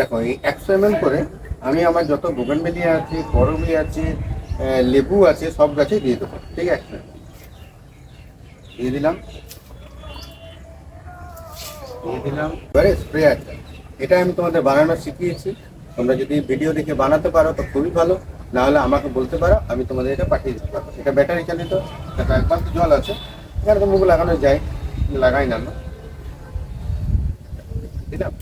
দেখো, এই একশো এম করে আমি আমার যত বোগানবেলিয়া আছে করবি আছে লেবু আছে, সব গাছে দিয়ে দেবো, ঠিক আছে? দিয়ে দিলাম। দিয়ে দিলাম। এবারে স্প্রে আছে এটা আমি তোমাদের বানানো শিখিয়েছি। তোমরা যদি ভিডিও দেখে বানাতে পারো, তো খুবই ভালো। না হলে আমাকে বলতে পারো, আমি তোমাদের এটা পাঠিয়ে দিতে পারব। এটা ব্যাটারি চালিত দেখো তো জল আছে। এখানে তো মুখ লাগানো যায় লাগাই না। না দিলাম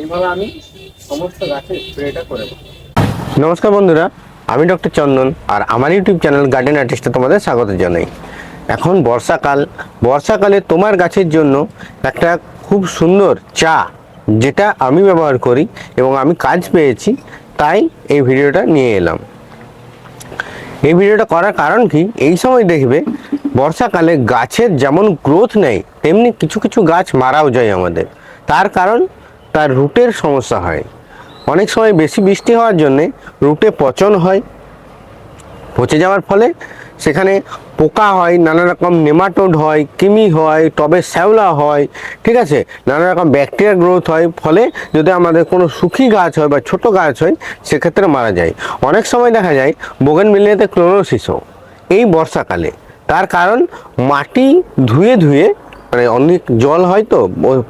এইভাবে আমি সমস্ত গাছে স্প্রেটা করে নমস্কার বন্ধুরা, আমি ডক্টর চন্দন আর আমার ইউটিউব চ্যানেল গার্ডেন আর্টিস্টে তোমাদের স্বাগত জানাই। এখন বর্ষাকাল, বর্ষাকালে তোমার গাছের জন্য একটা খুব সুন্দর চা যেটা আমি ব্যবহার করি এবং আমি কাজ পেয়েছি, তাই এই ভিডিওটা নিয়ে এলাম। এই ভিডিওটা করার কারণ কি? এই সময় দেখবে বর্ষাকালে গাছের যেমন গ্রোথ নেই, তেমনি কিছু কিছু গাছ মারাও যায় আমাদের। তার কারণ তার রুটের সমস্যা হয়। অনেক সময় বেশি বৃষ্টি হওয়ার জন্যে রুটে পচন হয়। পচে যাওয়ার ফলে সেখানে পোকা হয় নানা রকম নেমাটোড হয়, কৃমি হয়, টবে শ্যাওলা হয়, ঠিক আছে? নানা রকম ব্যাকটেরিয়া গ্রোথ হয়, ফলে যদি আমাদের কোনো সুখী গাছ হয় বা ছোট গাছ হয়, সেক্ষেত্রে মারা যায়। অনেক সময় দেখা যায় বোগেন মিলিয়াতে ক্লোরোসিসও এই বর্ষাকালে। তার কারণ মাটি ধুয়ে ধুয়ে মানে অনেক জল হয় তো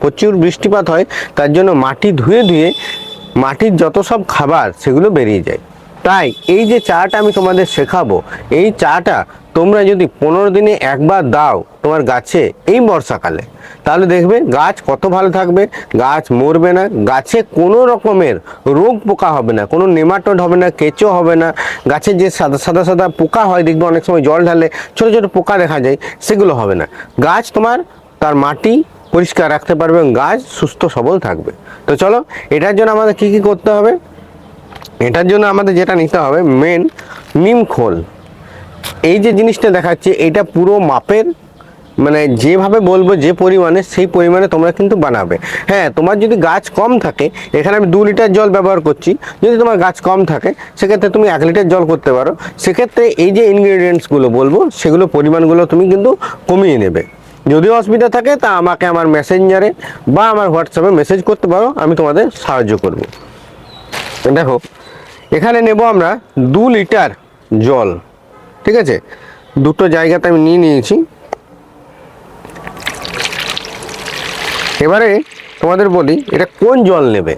প্রচুর বৃষ্টিপাত হয়, তার জন্য মাটি ধুয়ে ধুয়ে মাটির যত সব খাবার সেগুলো বেরিয়ে যায়। তাই এই যে চাটা আমি তোমাদের শেখাবো, এই চাটা তোমরা যদি পনেরো দিনে একবার দাও তোমার গাছে এই বর্ষাকালে, তাহলে দেখবে গাছ কত ভালো থাকবে, গাছ মরবে না, গাছে কোনো রকমের রোগ পোকা হবে না, কোনো নেমাটোড হবে না, কেঁচো হবে না গাছের যে সাদা সাদা সাদা পোকা হয়, দেখবে অনেক সময় জল ঢালে ছোটো ছোটো পোকা দেখা যায়, সেগুলো হবে না। গাছ তোমার তার মাটি পরিষ্কার রাখতে পারবে এবং গাছ সুস্থ সবল থাকবে। তো চলো, এটার জন্য আমাদের কি কি করতে হবে? এটার জন্য আমাদের যেটা নিতে হবে মেন নিম খোল। এই যে জিনিসটা দেখাচ্ছে, এটা পুরো মাপের মানে যেভাবে বলব যে পরিমাণে, সেই পরিমাণে তোমরা কিন্তু বানাবে। হ্যাঁ তোমার যদি গাছ কম থাকে, এখানে আমি দু লিটার জল ব্যবহার করছি, যদি তোমার গাছ কম থাকে, সেক্ষেত্রে তুমি এক লিটার জল করতে পারো। সেক্ষেত্রে এই যে ইনগ্রেডিয়েন্টসগুলো বলব, সেগুলো পরিমাণগুলো তুমি কিন্তু কমিয়ে নেবে। যদি অসুবিধা থাকে, তা আমাকে আমার মেসেঞ্জারে বা আমার হোয়াটসঅ্যাপে মেসেজ করতে পারো, আমি তোমাদের সাহায্য করব। দেখো, এখানে নেব আমরা দু লিটার জল, ঠিক আছে? দুটো জায়গাতে আমি নিয়ে নিয়েছি। এবারে তোমাদের বলি, এটা কোন জল নেবে?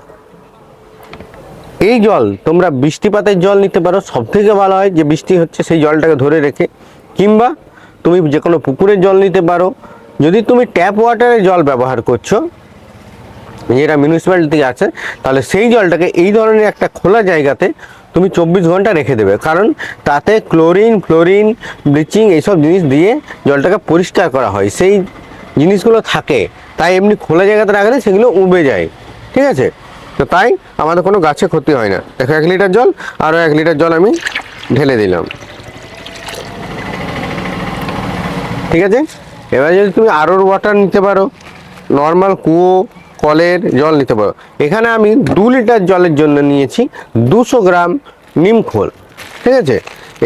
এই জল তোমরা বৃষ্টিপাতের জল নিতে পারো সব থেকে ভালো হয় যে বৃষ্টি হচ্ছে, সেই জলটাকে ধরে রেখে, কিংবা তুমি যে কোনো পুকুরের জল নিতে পারো যদি তুমি ট্যাপ ওয়াটারের জল ব্যবহার করছ যেটা মিউনিসিপ্যালিটি আছে, তাহলে সেই জলটাকে এই ধরনের একটা খোলা জায়গাতে তুমি চব্বিশ ঘণ্টা রেখে দেবে। কারণ তাতে ক্লোরিন ফ্লোরিন ব্লিচিং এইসব জিনিস দিয়ে জলটাকে পরিষ্কার করা হয়। সেই জিনিসগুলো থাকে, তাই এমনি খোলা জায়গাতে রাখলে সেগুলো উবে যায়। ঠিক আছে? তো তাই আমাদের কোনো গাছে ক্ষতি হয় না। দেখো, এক লিটার জল আরও এক লিটার জল আমি ঢেলে দিলাম। ঠিক আছে? এবার যদি তুমি আরোর ওয়াটার নিতে পারো নর্মাল কুয়ো, কলের জল নিতে পারো, এখানে আমি দু লিটার জলের জন্য নিয়েছি দুশো গ্রাম নিম খোল, ঠিক আছে?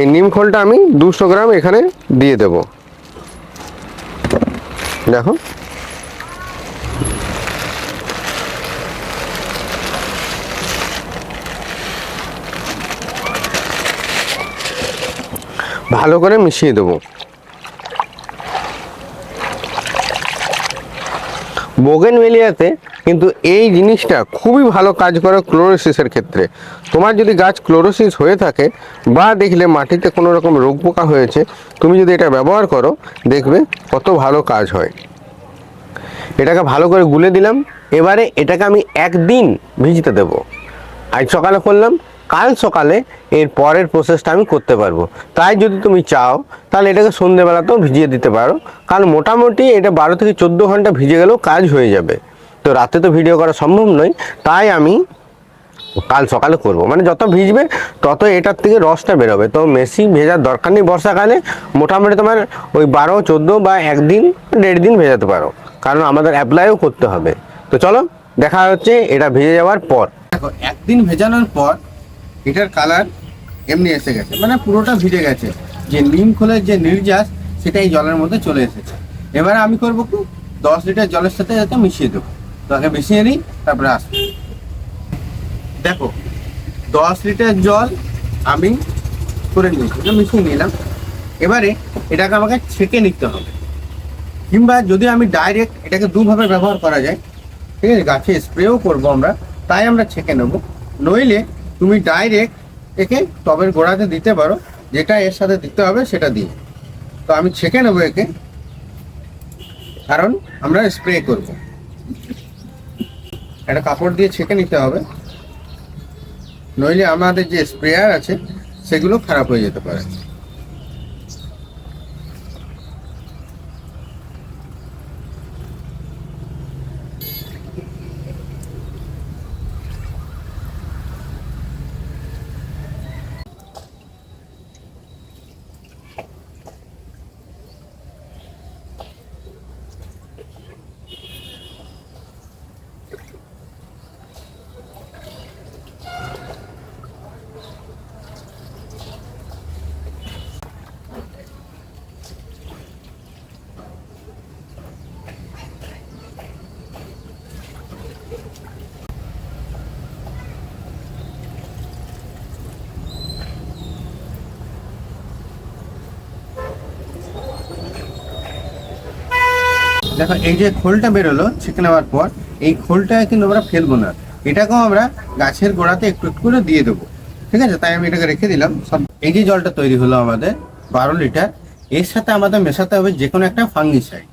এই নিম খোলটা আমি দুশো গ্রাম এখানে দিয়ে দেব। দেখো। ভালো করে মিশিয়ে দেবো। বোগেনভেলিয়াতে কিন্তু এই জিনিসটা খুবই ভালো কাজ করে ক্লোরোসিসের ক্ষেত্রে। তোমার যদি গাছ ক্লোরোসিস হয়ে থাকে বা দেখলে মাটিতে কোনো রকম রোগ পোকা হয়েছে, তুমি যদি এটা ব্যবহার করো, দেখবে কত ভালো কাজ হয়। এটাকে ভালো করে গুলে দিলাম, এবারে এটাকে আমি একদিন ভিজতে দেবো। আজ সকালে করলাম কাল সকালে এর পরের প্রসেসটা আমি করতে পারব। তাই যদি তুমি চাও, তাহলে এটাকে সন্ধেবেলাতেও ভিজিয়ে দিতে পারো। কারণ মোটামুটি এটা বারো থেকে চোদ্দ ঘণ্টা ভিজে গেলেও কাজ হয়ে যাবে। তো রাতে তো ভিডিও করা সম্ভব নয়, তাই আমি কাল সকালে করব। মানে যত ভিজবে, তত এটার থেকে রসটা বেরোবে। তো মেশি ভেজার দরকার নেই বর্ষাকালে, মোটামুটি তোমার ওই বারো, চোদ্দ বা একদিন, দেড় দিন ভেজাতে পারো। কারণ আমাদের অ্যাপ্লাইও করতে হবে। তো চলো, দেখা হচ্ছে এটা ভিজে যাওয়ার পর। দেখো, একদিন ভেজানোর পর এটার কালার এমনি এসে গেছে। মানে পুরোটা ভিজে গেছে। যে নিম খোলের যে নির্যাস সেটা এই জলের মধ্যে চলে এসেছে। এবারে আমি করব কি? দশ লিটার জলের সাথে যাতে মিশিয়ে দেবো। তো আগে মিশিয়ে নিই, তারপরে আসব। দেখো, দশ লিটার জল আমি করে নিয়েছি মিশিয়ে নিলাম। এবারে এটাকে আমাকে ছেঁকে নিতে হবে। কিংবা যদি আমি ডাইরেক্ট এটাকে দুভাবে ব্যবহার করা যায়, ঠিক আছে, গাছে স্প্রেও করব আমরা, তাই আমরা ছেঁকে নেব। নইলে তুমি ডাইরেক্ট একে টবের গোড়াতে দিতে পারো, যেটা এর সাথে দিতে হবে সেটা দিয়ে। তো আমি ছেঁকে নেব একে, কারণ আমরা স্প্রে করব। একটা কাপড় দিয়ে ছেঁকে নিতে হবে। নইলে আমাদের যে স্প্রেয়ার আছে, সেগুলো খারাপ হয়ে যেতে পারে। দেখো, এই যে খোলটা বেরোলো ছেঁকে নেওয়ার পর, এই খোলটা কিন্তু আমরা ফেলব না। এটাকেও আমরা গাছের গোড়াতে একটু একটু করে দিয়ে দেবো। ঠিক আছে? তাই আমি এটাকে রেখে দিলাম। সব এই যে জলটা তৈরি হলো আমাদের, বারো লিটার, এর সাথে আমাদের মেশাতে হবে যে কোনো একটা ফাঙ্গিসাইড।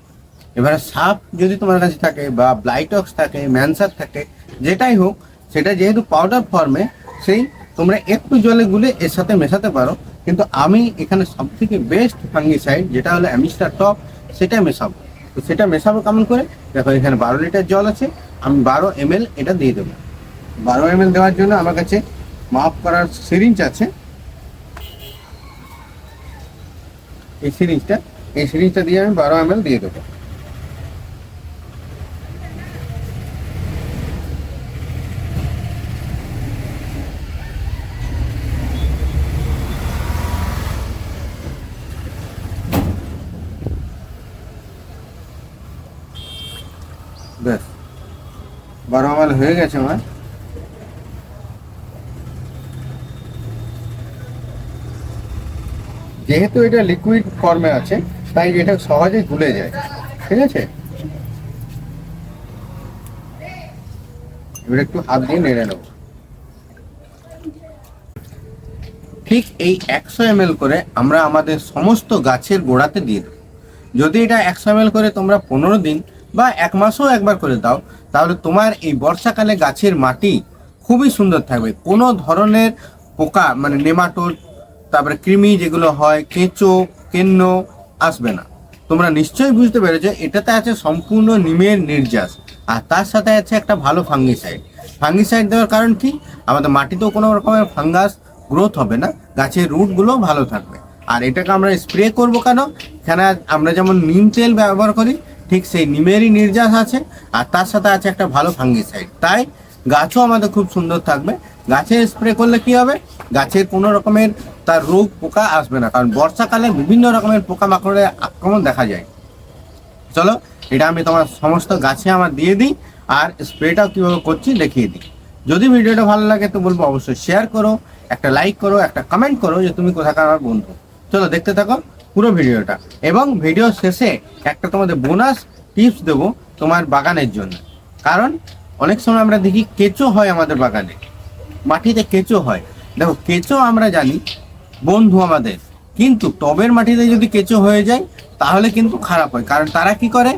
এবারে সাপ যদি তোমার কাছে থাকে বা ব্লাইটক্স থাকে, ম্যানসার থাকে, যেটাই হোক, সেটা যেহেতু পাউডার ফর্মে, সেই তোমরা একটু জলে গুলে এর সাথে মেশাতে পারো। কিন্তু আমি এখানে সব থেকে বেস্ট ফাঙ্গিসাইড, যেটা হলো অ্যামিস্টার টপ সেটা মেশাবো। তো সেটা মেশাবো কেমন করে? দেখো, এখানে বারো লিটার জল আছে, আমি বারো এম এটা দিয়ে দেবো। বারো এম দেওয়ার জন্য আমার কাছে মাফ করার সিরিঞ্জ আছে। এই সিরিঞ্জটা এই সিরিঞ্জটা দিয়ে আমি বারো এম দিয়ে দেবো। ব্যাস। বারো মাল হয়ে গেছে আমার। যেহেতু এটা লিকুইড ফর্মে আছে, তাই এটা সহজেই গুলে যায়। ঠিক আছে? এবার একটু হাত দিয়ে নেড়ে নেব। ঠিক এই একশো এম করে আমরা আমাদের সমস্ত গাছের গোড়াতে দিয়ে দেবো। যদি এটা একশো এম করে তোমরা পনেরো দিন বা এক মাসও একবার করে দাও, তাহলে তোমার এই বর্ষাকালে গাছের মাটি খুবই সুন্দর থাকবে। কোনো ধরনের পোকা মানে নেমাটোড, তারপরে কৃমি যেগুলো হয়, কেঁচো, কেন্ন আসবে না। তোমরা নিশ্চয়ই বুঝতে পেরেছ, এটাতে আছে সম্পূর্ণ নিমের নির্যাস, আর তার সাথে আছে একটা ভালো ফাঙ্গিসাইড। ফাঙ্গিসাইড দেওয়ার কারণ কি? আমাদের মাটিতেও কোনো রকমের ফাঙ্গাস গ্রোথ হবে না, গাছের রুটগুলো ভালো থাকবে। আর এটাকে আমরা স্প্রে করব কেন? এখানে আমরা যেমন নিম তেল ব্যবহার করি ঠিক সেই নিমেরই নির্যাস আছে, আর তার সাথে আছে একটা ভালো ফাঙ্গিসাইড তাই গাছও আমাদের খুব সুন্দর থাকবে। গাছে স্প্রে করলে কি হবে? গাছের কোনো রকমের তার রোগ, পোকা আসবে না। কারণ বর্ষাকালে বিভিন্ন রকমের পোকামাকড়ের আক্রমণ দেখা যায়। চলো, এটা আমি তোমার সমস্ত গাছে আমার দিয়ে দিই, আর স্প্রেটাও কীভাবে করছি দেখিয়ে দিই। যদি ভিডিওটা ভালো লাগে তো বলব অবশ্যই শেয়ার করো, একটা লাইক করো, একটা কমেন্ট করো যে তুমি কোথাকার আমার বন্ধু। চলো, দেখতে থাকো। পুরো ভিডিওটা। এবং ভিডিও শেষে একটা তোমাদের বোনাস টিপস দেবো তোমার বাগানের জন্য। কারণ অনেক সময় আমরা দেখি কেঁচো হয় আমাদের বাগানে। মাটিতে কেঁচো হয়। দেখো, কেঁচো আমরা জানি বন্ধু আমাদের। কিন্তু টবের মাটিতে যদি কেঁচো হয়ে যায়, তাহলে কিন্তু খারাপ হয়। কারণ তারা কি করে?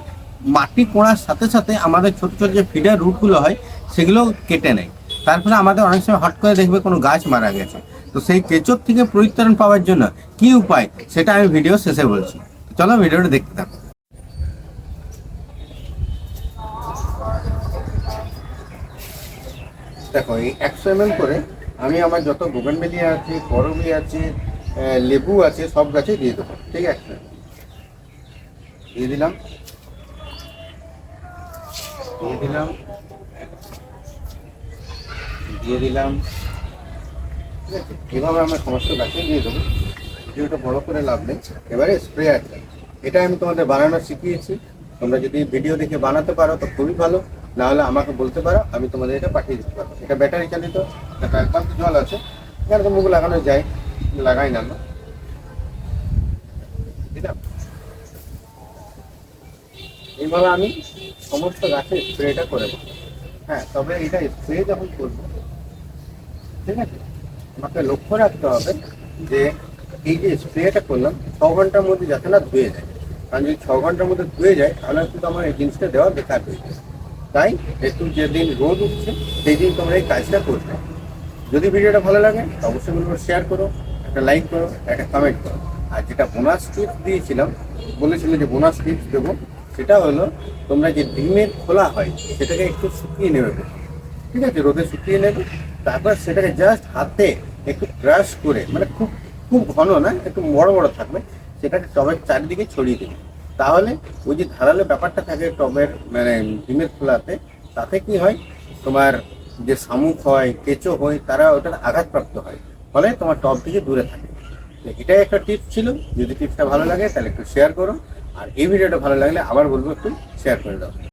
মাটি কোড়ার সাথে সাথে আমাদের ছোট ছোট যে ফিডার রুটগুলো হয়, সেগুলো কেটে নেয়। তারপরে আমাদের অনেক সময় হট করে দেখবে কোনো গাছ মারা গেছে। তো সেই কেঁচোর থেকে পরিত্রাণ পাওয়ার জন্য কি উপায়, সেটা আমি ভিডিও শেষে বলছি। চলো ভিডিওটা দেখতে থাকো। দেখো, এই একশো এম করে আমি আমার যত বোগানবেলিয়া আছে করবি আছে লেবু আছে, সব গাছে দিয়ে দেবো, ঠিক আছে? দিয়ে দিলাম। দিয়ে দিলাম। দিয়ে দিলাম। আছে এভাবে আমরা সমস্ত গাছে দিয়ে দেবো। ভিডিওটা বড় করে লাভ নেই, এবারে স্প্রেয়ারটা এটা আমি তোমাদের বানানো শিখিয়েছি। তোমরা যদি ভিডিও দেখে বানাতে পারো, তো খুবই ভালো। না হলে আমাকে বলতে পারো, আমি তোমাদের এটা পাঠিয়ে দিতে পারব। এটা ব্যাটারি চালিত একবার তো জল আছে। এখানে তো মুখ লাগানো যায়, লাগাই না? এইভাবে আমি সমস্ত গাছে স্প্রেটা করে হ্যাঁ তবে এটা স্প্রে যখন করব, ঠিক আছে? আমাকে লক্ষ্য রাখতে হবে যে এই যে স্প্রেটা করলাম, ছ ঘণ্টার মধ্যে যাতে না ধুয়ে যায়। কারণ যদি ছ ঘণ্টার মধ্যে ধুয়ে যায়, তাহলে কিন্তু আমার এই জিনিসটা দেওয়া বেকার হয়ে যায় তাই একটু যেদিন রোদ উঠছে সেই দিন তোমরা এই কাজটা করবে। যদি ভিডিওটা ভালো লাগে, অবশ্যই বলব শেয়ার করো, একটা লাইক করো, একটা কমেন্ট করো। আর যেটা বোনাস টিপস দিয়েছিলাম, বলেছিল যে বোনাস টিপস দেবো, সেটা হলো তোমরা যে ডিমের খোলা হয়, সেটাকে একটু শুকিয়ে নেবে। ঠিক আছে, রোদে শুকিয়ে নেবে, তারপর সেটাকে জাস্ট হাতে একটু ক্রাশ করে মানে খুব খুব ঘন না, একটু বড় বড় থাকবে, সেটাকে টবের চারিদিকে ছড়িয়ে দেবে। তাহলে ওই যে ধারালো ব্যাপারটা থাকে টবের মানে ডিমের খোলাতে, তাতে কি হয়? তোমার যে শামুক হয়, কেঁচো হয়, তারা ওটার আঘাতপ্রাপ্ত হয়। ফলে তোমার টব থেকে দূরে থাকে। তো এটাই একটা টিপস ছিল। যদি টিপসটা ভালো লাগে, তাহলে একটু শেয়ার করো। আর এই ভিডিওটা ভালো লাগলে আবার বলব একটু শেয়ার করে দাও।